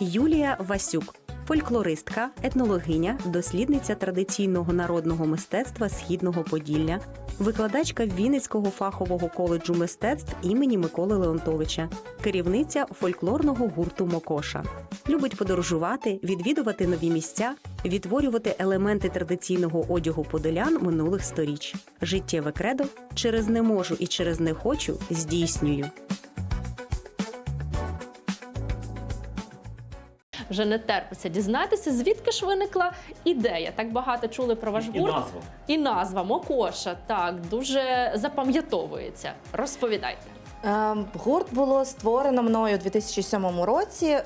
Юлія Васюк, фольклористка, етнологиня, дослідниця традиційного народного мистецтва Східного Поділля, викладачка Вінницького фахового коледжу мистецтв імені Миколи Леонтовича, керівниця фольклорного гурту Мокоша. Любить подорожувати, відвідувати нові місця, відтворювати елементи традиційного одягу подолян минулих сторіч. Життєве кредо через не можу і через не хочу здійснюю. Вже не терпиться дізнатися, звідки ж виникла ідея. Так багато чули про ваш І гурт. назва. І назва Мокоша. Так, дуже запам'ятовується. Розповідайте. Е, Гурт було створено мною у 2007 році. е,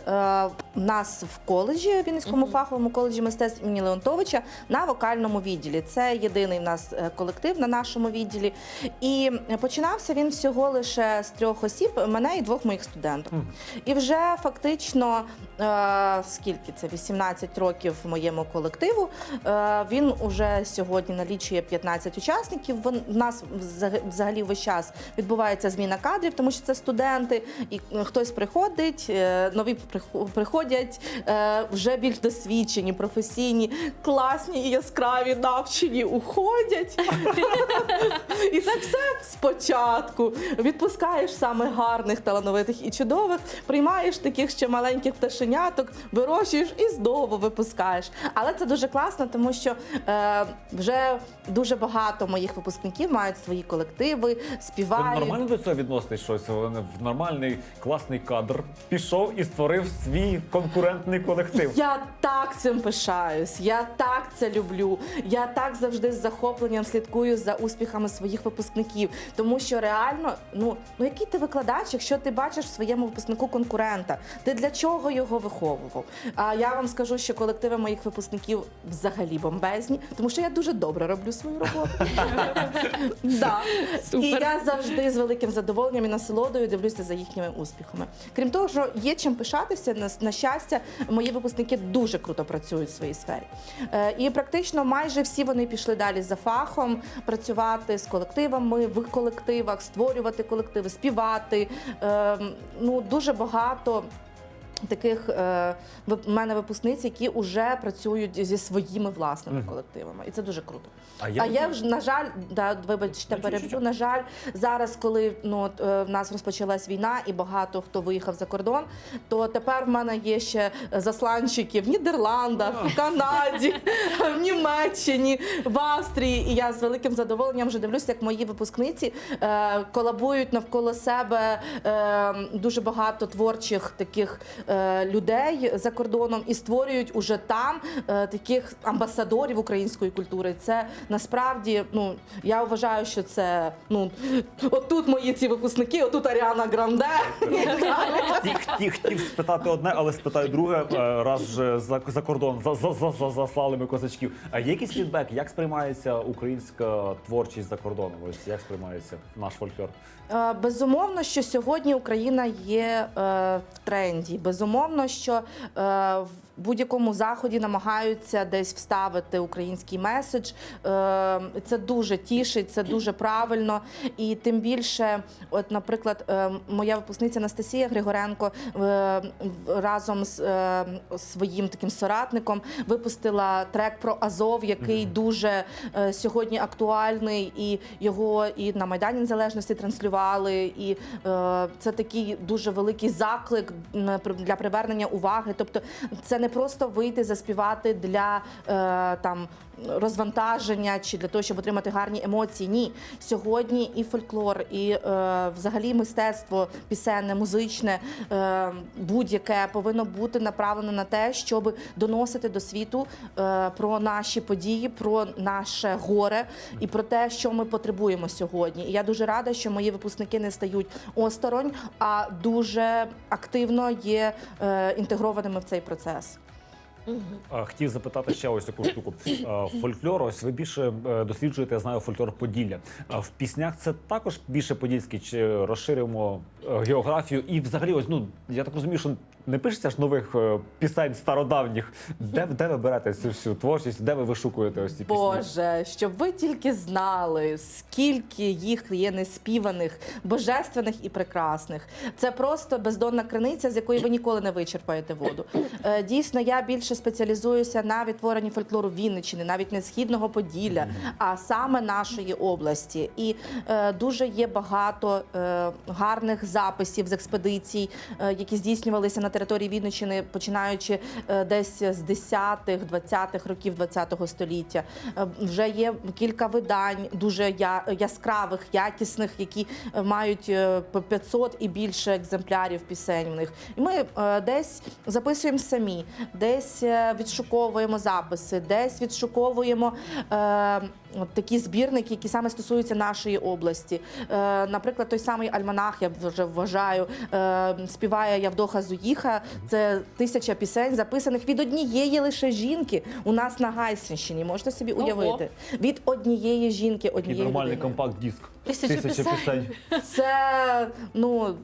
У нас в коледжі, Вінницькому фаховому коледжі мистецтв імені Леонтовича на вокальному відділі. Це єдиний в нас е, колектив на нашому відділі. І починався він всього лише з трьох осіб, мене і двох моїх студенток. Мгм. І вже фактично е, скільки це 18 років моєму колективу. Е, він уже сьогодні налічує 15 учасників. В нас взаг- взагалі весь час відбувається зміна кадрів, тому що це студенти, і е, хтось приходить, е, нові приходять е, вже більш досвідчені, професійні, класні і яскраві навчені уходять. І це все спочатку. Відпускаєш саме гарних, талановитих і чудових, приймаєш таких ще маленьких пташеняток, вирощуєш і знову випускаєш. Але це дуже класно, тому що вже дуже багато моїх випускників мають свої колективи, співають. нормально до цього відноситесь щось? Вони в нормальний класний кадр пішов і створив свій конкурентний колектив. Я так цим пишаюсь, я так це люблю. Я так завжди з захопленням слідкую за успіхами своїх випускників. Тому що реально, ну, ну який ти викладач, якщо ти бачиш в своєму випускнику конкурента, ти для чого його виховував? А я вам скажу, що колективи моїх випускників взагалі бомбезні, тому що я дуже добре роблю свою роботу. І я завжди з великим задоволенням насолодою дивлюся за їхніми успіхами. Крім того, що є чим пишатися, на, на щастя, мої випускники дуже круто працюють в своїй сфері. Е, і практично майже всі вони пішли далі за фахом, працювати з колективами в колективах, створювати колективи, співати. Е, ну, дуже багато. Таких е, в мене випускниць, які вже працюють зі своїми власними колективами, і це дуже круто. А А я вже на жаль, да, вибачте, Ну, переб'ю. На жаль, зараз, коли ну е, в нас розпочалась війна, і багато хто виїхав за кордон, то тепер в мене є ще засланчики в Нідерландах, в Канаді, в Німеччині, в Австрії. І я з великим задоволенням вже дивлюся, як мої випускниці е, колабують навколо себе е, дуже багато творчих таких людей за кордоном і створюють уже там е, таких амбасадорів української культури. Це насправді, ну я вважаю, що це ну отут мої ці випускники, отут Аріана Гранде. Ті- ті- хотів спитати одне, але спитаю друге. Е, Раз вже за, за кордон за, за, за, за, заслали ми козачків. А є якийсь фідбек? Як сприймається українська творчість за кордоном? Ось як сприймається наш фольклор? Е, Безумовно, що сьогодні Україна є е, в тренді. Безумовно, що е, будь-якому заході намагаються десь вставити український меседж. Е, Це дуже тішить, це дуже правильно. І тим більше, от, наприклад, е, моя випускниця Анастасія Григоренко е, разом з е, своїм таким соратником випустила трек про Азов, який дуже е, сьогодні актуальний, і його і на Майдані Незалежності транслювали. І це такий дуже великий заклик для привернення уваги. Тобто, це не просто вийти заспівати для е, там розвантаження чи для того, щоб отримати гарні емоції. Ні, сьогодні і фольклор, і е, взагалі мистецтво пісенне, музичне, е, будь-яке повинно бути направлено на те, щоб доносити до світу е, про наші події, про наше горе і про те, що ми потребуємо сьогодні. І я дуже рада, що мої випускники не стають осторонь, а дуже активно є е, інтегрованими в цей процес. А, Хотів запитати ще ось таку штуку. Фольклор, ось ви більше е, досліджуєте, я знаю, фольклор Поділля. В піснях це також більше подільський, чи розширюємо е, географію? І взагалі, ось ну я так розумію, що не пишеться ж нових е, пісень стародавніх. Де, де ви берете цю всю творчість? Де ви вишукуєте ось ці пісні? Боже, щоб ви тільки знали, скільки їх є неспіваних, божественних і прекрасних. Це просто бездонна криниця, з якої ви ніколи не вичерпаєте воду. Е, Дійсно, я більше спеціалізуюся на відтворенні фольклору Вінниччини, навіть не східного Поділля, а саме нашої області. І е, дуже є багато е, гарних записів з експедицій, е, які здійснювалися на території Вінниччини, починаючи е, десь з 10-х, 20-х років 20-го століття. Е, Вже є кілька видань дуже яскравих, якісних, які е, мають е, по 500 і більше екземплярів пісень в них. І ми десь записуємо самі, десь відшуковуємо записи, десь відшуковуємо. Такі збірники, які саме стосуються нашої області. Наприклад, той самий Альманах, я вже вважаю, співає Явдоха Зуїха. Це тисяча пісень, записаних від однієї лише жінки у нас на Гайсинщині. Можете собі уявити? Від однієї жінки, Такий однієї нормальний людини. компакт-диск. Тисяча пісень. Це ну.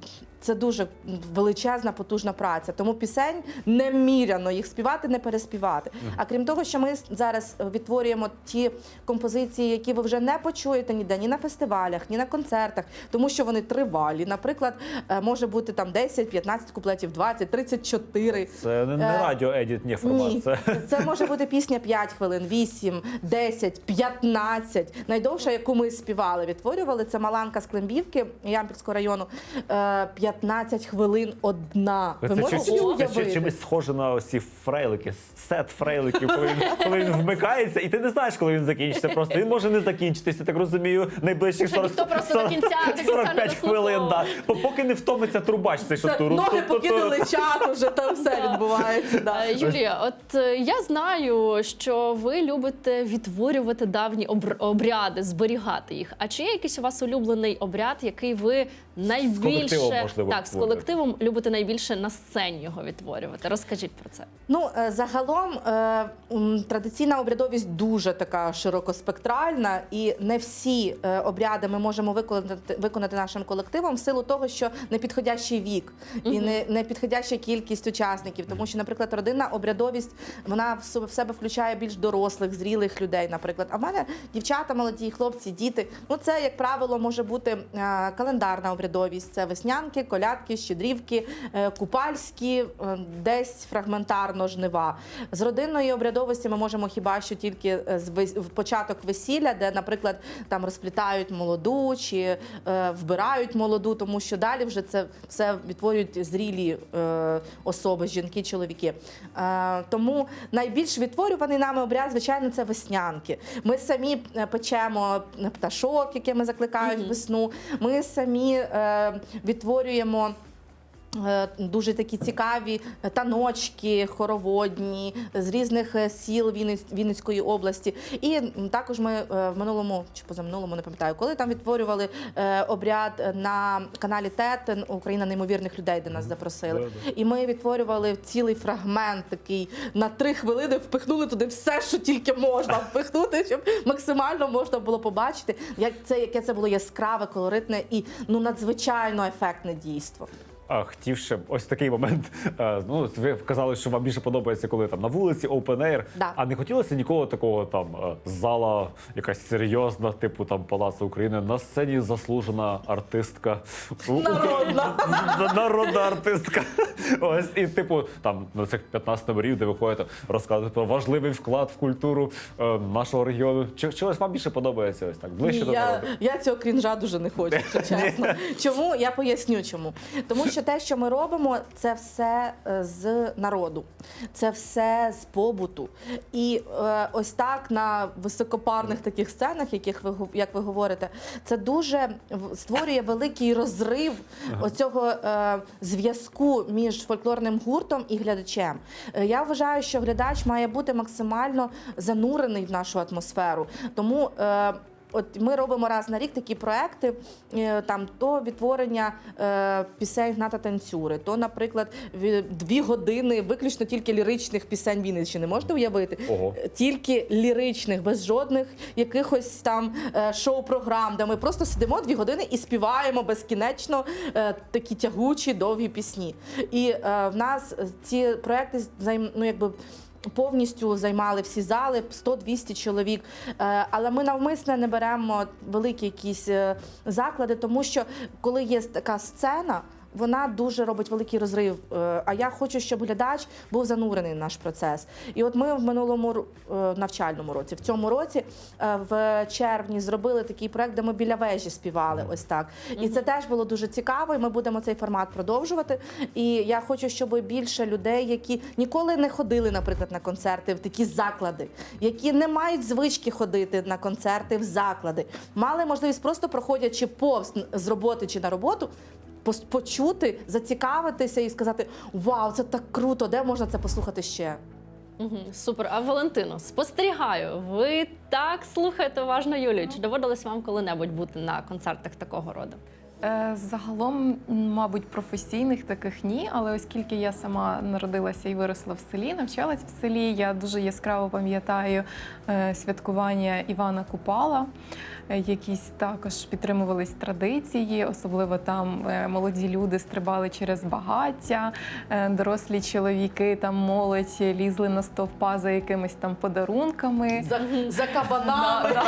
Це дуже величезна, потужна праця. Тому пісень неміряно їх співати, не переспівати. А крім того, що ми зараз відтворюємо ті композиції, які ви вже не почуєте ніде, ні на фестивалях, ні на концертах, тому що вони тривалі. Наприклад, е, може бути там 10, 15 куплетів, 20, 34. Це не, не Е, радіо едіт, ні формат. Ні, Це це може бути пісня 5 хвилин, 8, 10, 15. Найдовша, яку ми співали, відтворювали, це Маланка з Климбівки Ямпільського району. Е, 15 хвилин одна. Ви Це, можете чи- собі це, уявити? чимось схоже на ось ці фрейлики, сет фрейликів, коли він, коли він вмикається, і ти не знаєш, коли він закінчиться. Просто він може не закінчитися, так розумію, найближчих 40, Ніхто просто до кінця- до кінця не 45 хвилин. Да. Поки не втомиться трубач, цей що туру. ноги ту- ту- ту. покинули чат, уже там все відбувається. Да. Е, Юлія, от е, я знаю, що ви любите відтворювати давні обр- обряди, зберігати їх. А чи є якийсь у вас улюблений обряд, який ви найбільше колективом, можливо, так з колективом любите найбільше на сцені його відтворювати? Розкажіть про це. Ну, е, загалом е, традиційна обрядовість дуже така широкоспектральна, і не всі е, обряди ми можемо виконати, виконати нашим колективом в силу того, що непідходящий вік і не, непідходяща кількість учасників. Тому що, наприклад, родинна обрядовість вона в себе- в себе включає більш дорослих, зрілих людей. Наприклад, а в мене дівчата, молоді, хлопці, діти. Ну це як правило може бути е, календарна обрядовість. Це веснянки, колядки, щедрівки, е, купальські, е, десь фрагментарно жнива. З родинної обрядовості ми можемо хіба що тільки в початок весілля, де, наприклад, там розплітають молоду чи вбирають молоду, тому що далі вже це все відтворюють зрілі особи, жінки, чоловіки. Тому найбільш відтворюваний нами обряд, звичайно, це веснянки. Ми самі печемо пташок, якими закликають весну. Ми самі е, відтворюємо. Е, Дуже такі цікаві таночки, хороводні з різних е, сіл Вінниць- Вінницької області. І також ми е, в минулому чи позаминулому не пам'ятаю, коли там відтворювали обряд на каналі ТЕТ Україна неймовірних людей, де нас запросили. І ми відтворювали цілий фрагмент такий на три хвилини, впихнули туди все, що тільки можна впихнути, щоб максимально можна було побачити, як це яке це було яскраве, колоритне і ну надзвичайно ефектне дійство. А, хотів ще ось такий момент. Е, Ну, ви казали, що вам більше подобається, коли там на вулиці, open air. Да. А не хотілося нікого такого там е, зала, якась серйозна, типу там Палацу України. На сцені заслужена артистка. Народна. Народна артистка. Ось і типу там на цих 15 номерів, де ви ходите, розказуєте про важливий вклад в культуру е, нашого регіону. Чи чогось вам більше подобається ось так? Ближче до народу? я цього крінжа дуже не хочу, чесно. Чому? Я поясню чому. Тому що те, що ми робимо, це все е, з народу, це все з побуту. І е, ось так на високопарних таких сценах, яких ви як ви говорите, це дуже створює великий розрив оцього е, зв'язку між фольклорним гуртом і глядачем. Е, Я вважаю, що глядач має бути максимально занурений в нашу атмосферу. Тому е, от ми робимо раз на рік такі проекти, е, там то відтворення е, пісень Гната Танцюри, то, наприклад, ві- дві години виключно тільки ліричних пісень Вінниччини. Можете уявити? Ого. Тільки ліричних, без жодних якихось там е, шоу-програм, де ми просто сидимо дві години і співаємо безкінечно е, такі тягучі довгі пісні. І е, в нас ці проекти ну, якби. Повністю займали всі зали 100-200 чоловік. Е, Але ми навмисне не беремо великі якісь е, заклади, тому що коли є така сцена, вона дуже робить великий розрив. Е, А я хочу, щоб глядач був занурений в наш процес. І от ми в минулому е, навчальному році, в цьому році, е, в червні, зробили такий проект, де ми біля вежі співали. Ось так. І це теж було дуже цікаво. І ми будемо цей формат продовжувати. І я хочу, щоб більше людей, які ніколи не ходили, наприклад, на концерти в такі заклади, які не мають звички ходити на концерти в заклади, мали можливість просто проходячи повз з роботи чи на роботу. Почути, зацікавитися і сказати: Вау, це так круто! Де можна це послухати ще? Угу, супер. А Валентино, спостерігаю. Ви так слухаєте уважно Юлію. Чи доводилось вам коли-небудь бути на концертах такого роду? Е, Загалом, мабуть, професійних таких ні, але оскільки я сама народилася і виросла в селі, навчалась в селі, я дуже яскраво пам'ятаю е, святкування Івана Купала. Е, Якісь також підтримувались традиції, особливо там е, молоді люди стрибали через багаття, е, дорослі чоловіки, там молодь лізли на стовпа за якимись там подарунками. За, за кабанами.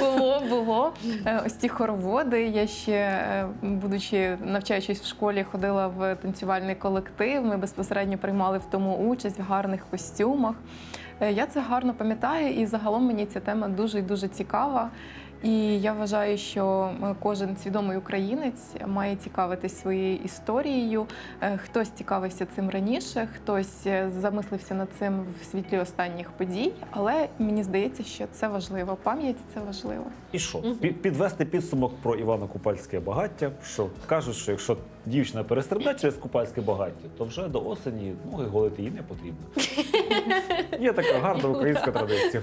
Було, було. Е, Ось ці хороводи. Я ще, будучи навчаючись в школі, ходила в танцювальний колектив. Ми безпосередньо приймали в тому участь в гарних костюмах. Е, Я це гарно пам'ятаю, і загалом мені ця тема дуже і дуже цікава. І я вважаю, що е, кожен свідомий українець має цікавитись своєю історією. Е, Хтось цікавився цим раніше, хтось е, замислився над цим в світлі останніх подій. Але мені здається, що це важливо. Пам'ять це важливо. І що? Пі- Підвести підсумок про Івано Купальське багаття. Що кажуть, що якщо дівчина перестрибне через купальське багаття, то вже до осені ноги голити їй не потрібно. Є така гарна українська традиція.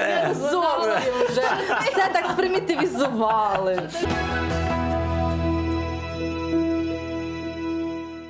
Ех, зовсім вже все так спримітивізували.